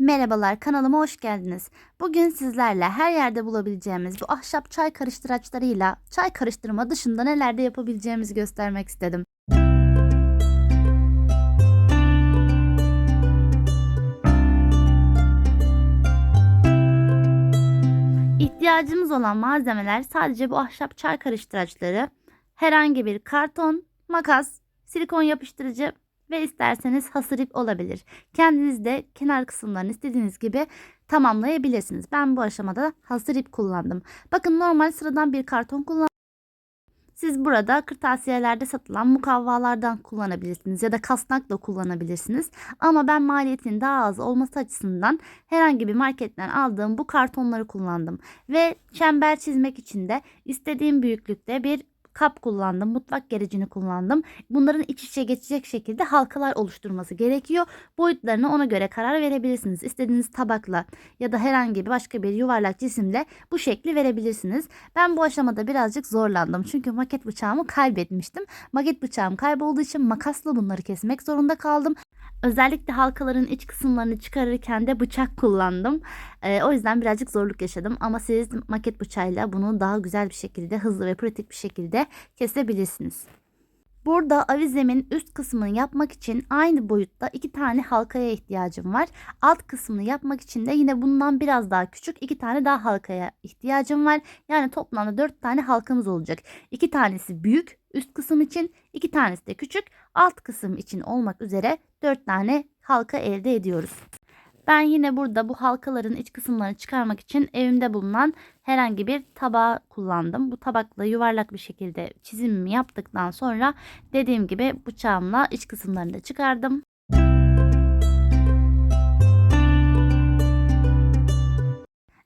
Merhabalar kanalıma hoş geldiniz. Bugün sizlerle her yerde bulabileceğimiz bu ahşap çay karıştıraçlarıyla çay karıştırma dışında neler de yapabileceğimizi göstermek istedim. İhtiyacımız olan malzemeler sadece bu ahşap çay karıştıraçları, herhangi bir karton, makas, silikon yapıştırıcı ve isterseniz hasır ip olabilir. Kendiniz de kenar kısımlarını istediğiniz gibi tamamlayabilirsiniz. Ben bu aşamada hasır ip kullandım. Bakın normal sıradan bir karton kullan. Siz burada kırtasiyelerde satılan mukavvalardan kullanabilirsiniz ya da kasnak da kullanabilirsiniz. Ama ben maliyetinin daha az olması açısından herhangi bir marketten aldığım bu kartonları kullandım. Ve çember çizmek için de istediğim büyüklükte bir kap kullandım. Mutfak gerecini kullandım. Bunların iç içe geçecek şekilde halkalar oluşturması gerekiyor. Boyutlarını ona göre karar verebilirsiniz. İstediğiniz tabakla ya da herhangi bir başka bir yuvarlak cisimle bu şekli verebilirsiniz. Ben bu aşamada birazcık zorlandım. Çünkü maket bıçağımı kaybetmiştim. Maket bıçağım kaybolduğu için makasla bunları kesmek zorunda kaldım. Özellikle halkaların iç kısımlarını çıkarırken de bıçak kullandım. Ee, o yüzden birazcık zorluk yaşadım. Ama siz maket bıçağıyla bunu daha güzel bir şekilde, hızlı ve pratik bir şekilde kesebilirsiniz. Burada avizemin üst kısmını yapmak için aynı boyutta iki tane halkaya ihtiyacım var. Alt kısmını yapmak için de yine bundan biraz daha küçük iki tane daha halkaya ihtiyacım var. Yani toplamda dört tane halkamız olacak. İki tanesi büyük üst kısım için, iki tanesi de küçük alt kısım için olmak üzere dört tane halka elde ediyoruz. Ben yine burada bu halkaların iç kısımlarını çıkarmak için evimde bulunan herhangi bir tabağı kullandım. Bu tabakla yuvarlak bir şekilde çizimimi yaptıktan sonra dediğim gibi bıçağımla iç kısımlarını da çıkardım.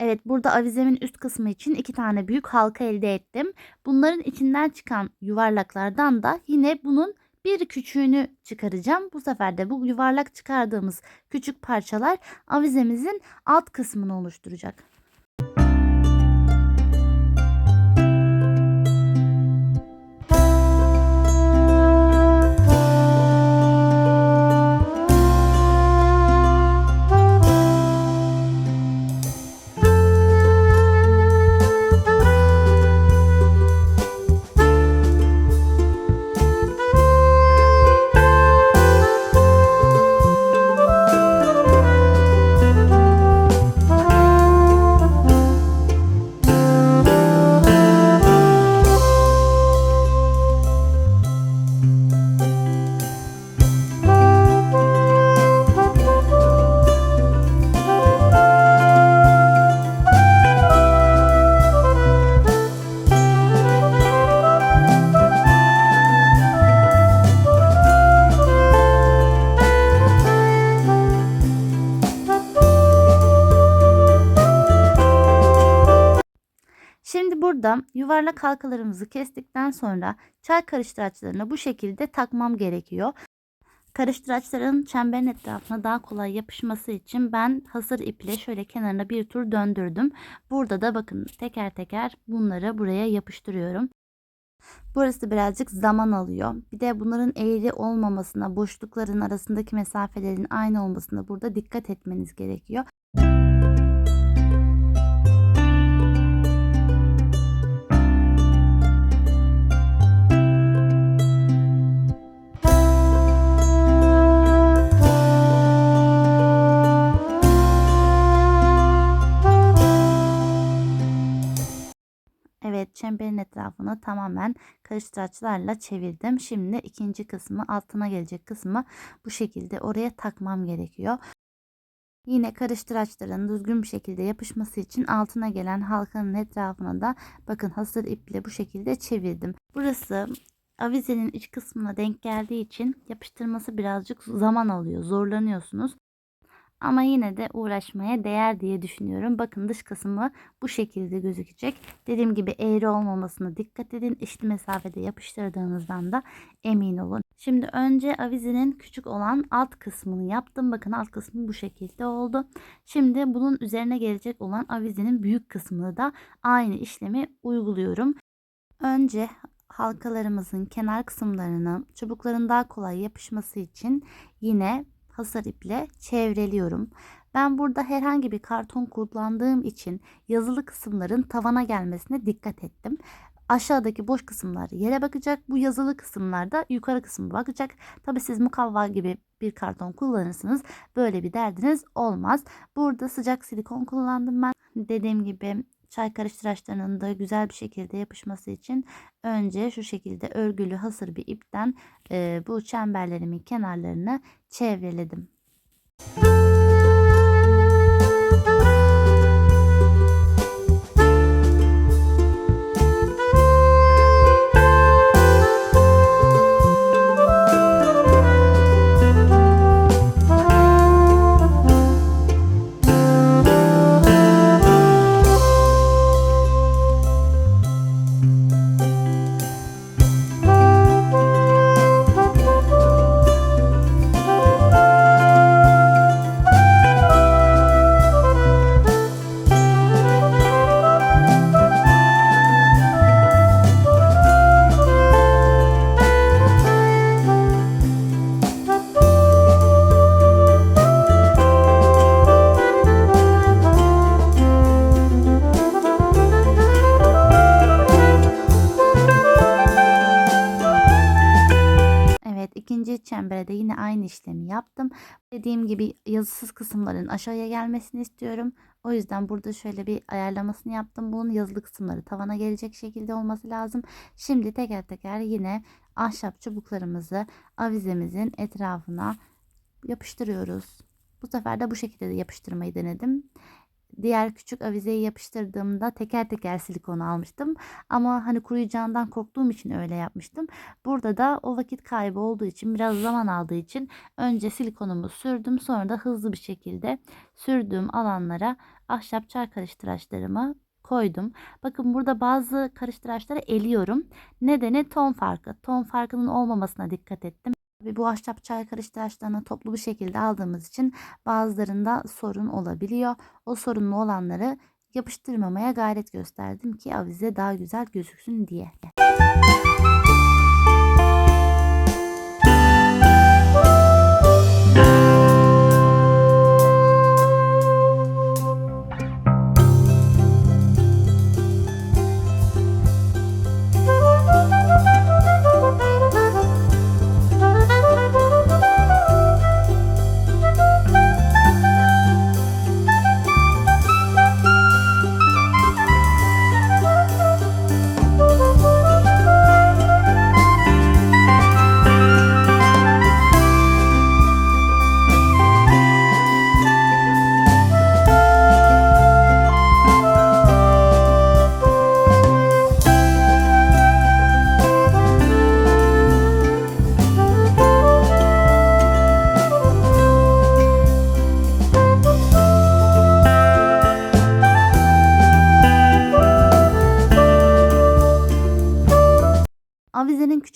Evet burada avizemin üst kısmı için iki tane büyük halka elde ettim. Bunların içinden çıkan yuvarlaklardan da yine bunun bir küçüğünü çıkaracağım. Bu sefer de bu yuvarlak çıkardığımız küçük parçalar avizemizin alt kısmını oluşturacak. Burada yuvarlak halkalarımızı kestikten sonra çay karıştıraçlarını bu şekilde takmam gerekiyor. Karıştıraçların çemberin etrafına daha kolay yapışması için ben hasır iple şöyle kenarına bir tur döndürdüm. Burada da bakın teker teker bunları buraya yapıştırıyorum. Burası birazcık zaman alıyor. Bir de bunların eğri olmamasına, boşlukların arasındaki mesafelerin aynı olmasına burada dikkat etmeniz gerekiyor. Tamamen karıştıraçlarla çevirdim. Şimdi ikinci kısmı altına gelecek kısmı bu şekilde oraya takmam gerekiyor. Yine karıştıraçların düzgün bir şekilde yapışması için altına gelen halkanın etrafına da bakın hasır iple bu şekilde çevirdim. Burası avizenin iç kısmına denk geldiği için yapıştırması birazcık zaman alıyor. Zorlanıyorsunuz. Ama yine de uğraşmaya değer diye düşünüyorum. Bakın dış kısmı bu şekilde gözükecek. Dediğim gibi eğri olmamasına dikkat edin. Eşit mesafede yapıştırdığınızdan da emin olun. Şimdi önce avizenin küçük olan alt kısmını yaptım. Bakın alt kısmı bu şekilde oldu. Şimdi bunun üzerine gelecek olan avizenin büyük kısmını da aynı işlemi uyguluyorum. Önce halkalarımızın kenar kısımlarını çubukların daha kolay yapışması için yine hasar iple çevreliyorum. Ben burada herhangi bir karton kullandığım için yazılı kısımların tavana gelmesine dikkat ettim. Aşağıdaki boş kısımlar yere bakacak. Bu yazılı kısımlar da yukarı kısmı bakacak. Tabi siz mukavva gibi bir karton kullanırsınız. Böyle bir derdiniz olmaz. Burada sıcak silikon kullandım ben. Dediğim gibi çay karıştıraçlarının da güzel bir şekilde yapışması için önce şu şekilde örgülü hasır bir ipten e, bu çemberlerimin kenarlarını çevreledim. Evet ikinci çembere de yine aynı işlemi yaptım. Dediğim gibi yazısız kısımların aşağıya gelmesini istiyorum. O yüzden burada şöyle bir ayarlamasını yaptım. Bunun yazılı kısımları tavana gelecek şekilde olması lazım. Şimdi teker teker yine ahşap çubuklarımızı avizemizin etrafına yapıştırıyoruz. Bu sefer de bu şekilde de yapıştırmayı denedim. Diğer küçük avizeyi yapıştırdığımda teker teker silikon almıştım. Ama hani kuruyacağından korktuğum için öyle yapmıştım. Burada da o vakit kaybı olduğu için biraz zaman aldığı için önce silikonumu sürdüm. Sonra da hızlı bir şekilde sürdüğüm alanlara ahşap çay karıştıraçlarımı koydum. Bakın burada bazı karıştıraçları eliyorum. Nedeni ton farkı. Ton farkının olmamasına dikkat ettim. Ve bu ahşap çay karıştıraçlarını toplu bir şekilde aldığımız için bazılarında sorun olabiliyor. O sorunlu olanları yapıştırmamaya gayret gösterdim ki avize daha güzel gözüksün diye.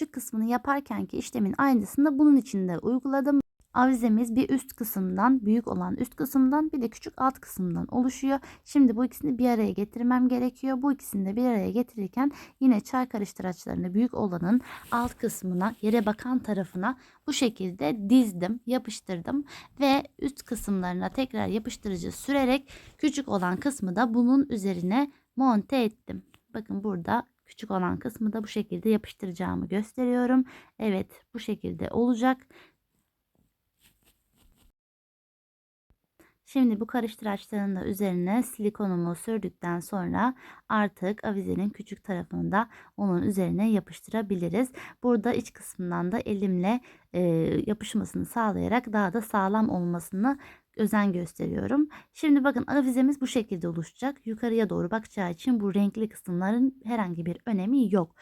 Küçük kısmını yaparken ki işlemin aynısını bunun içinde uyguladım. Avizemiz bir üst kısımdan, büyük olan üst kısımdan bir de küçük alt kısımdan oluşuyor. Şimdi bu ikisini bir araya getirmem gerekiyor. Bu ikisini de bir araya getirirken yine çay karıştıraçlarını büyük olanın alt kısmına, yere bakan tarafına bu şekilde dizdim, yapıştırdım ve üst kısımlarına tekrar yapıştırıcı sürerek küçük olan kısmı da bunun üzerine monte ettim. Bakın burada küçük olan kısmı da bu şekilde yapıştıracağımı gösteriyorum. Evet bu şekilde olacak. Şimdi bu karıştıraçların da üzerine silikonumu sürdükten sonra artık avizenin küçük tarafını da onun üzerine yapıştırabiliriz. Burada iç kısmından da elimle e, yapışmasını sağlayarak daha da sağlam olmasını özen gösteriyorum. Şimdi bakın avizemiz bu şekilde oluşacak. Yukarıya doğru bakacağı için bu renkli kısımların herhangi bir önemi yok.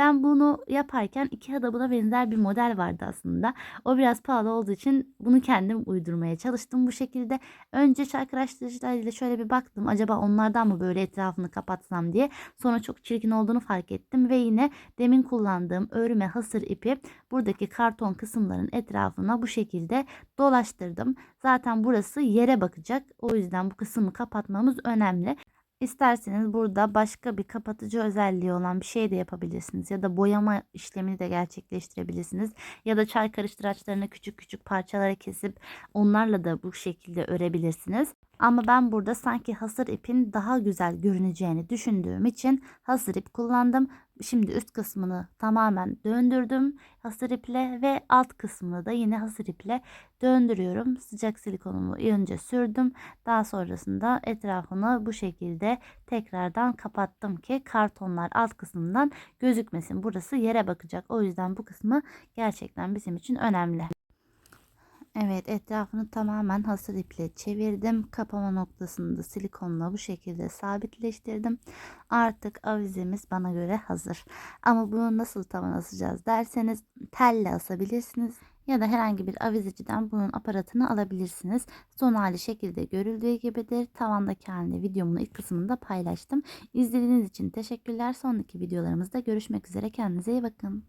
Ben bunu yaparken iki adabına benzer bir model vardı aslında. O biraz pahalı olduğu için bunu kendim uydurmaya çalıştım bu şekilde. Önce çark araştırıcılarıyla şöyle bir baktım. Acaba onlardan mı böyle etrafını kapatsam diye. Sonra çok çirkin olduğunu fark ettim. Ve yine demin kullandığım örme hasır ipi buradaki karton kısımların etrafına bu şekilde dolaştırdım. Zaten burası yere bakacak. O yüzden bu kısmı kapatmamız önemli. İsterseniz burada başka bir kapatıcı özelliği olan bir şey de yapabilirsiniz ya da boyama işlemini de gerçekleştirebilirsiniz ya da çay karıştıraçlarını küçük küçük parçalara kesip onlarla da bu şekilde örebilirsiniz. Ama ben burada sanki hasır ipin daha güzel görüneceğini düşündüğüm için hasır ip kullandım. Şimdi üst kısmını tamamen döndürdüm hasır iple ve alt kısmını da yine hasır iple döndürüyorum. Sıcak silikonumu önce sürdüm. Daha sonrasında etrafını bu şekilde tekrardan kapattım ki kartonlar alt kısmından gözükmesin. Burası yere bakacak. O yüzden bu kısmı gerçekten bizim için önemli. Evet etrafını tamamen hasır iple çevirdim. Kapama noktasını da silikonla bu şekilde sabitleştirdim. Artık avizemiz bana göre hazır. Ama bunu nasıl tavan asacağız derseniz telle asabilirsiniz. Ya da herhangi bir avizeciden bunun aparatını alabilirsiniz. Son hali şekilde görüldüğü gibidir. Tavandaki halini videomun ilk kısmında paylaştım. İzlediğiniz için teşekkürler. Sonraki videolarımızda görüşmek üzere. Kendinize iyi bakın.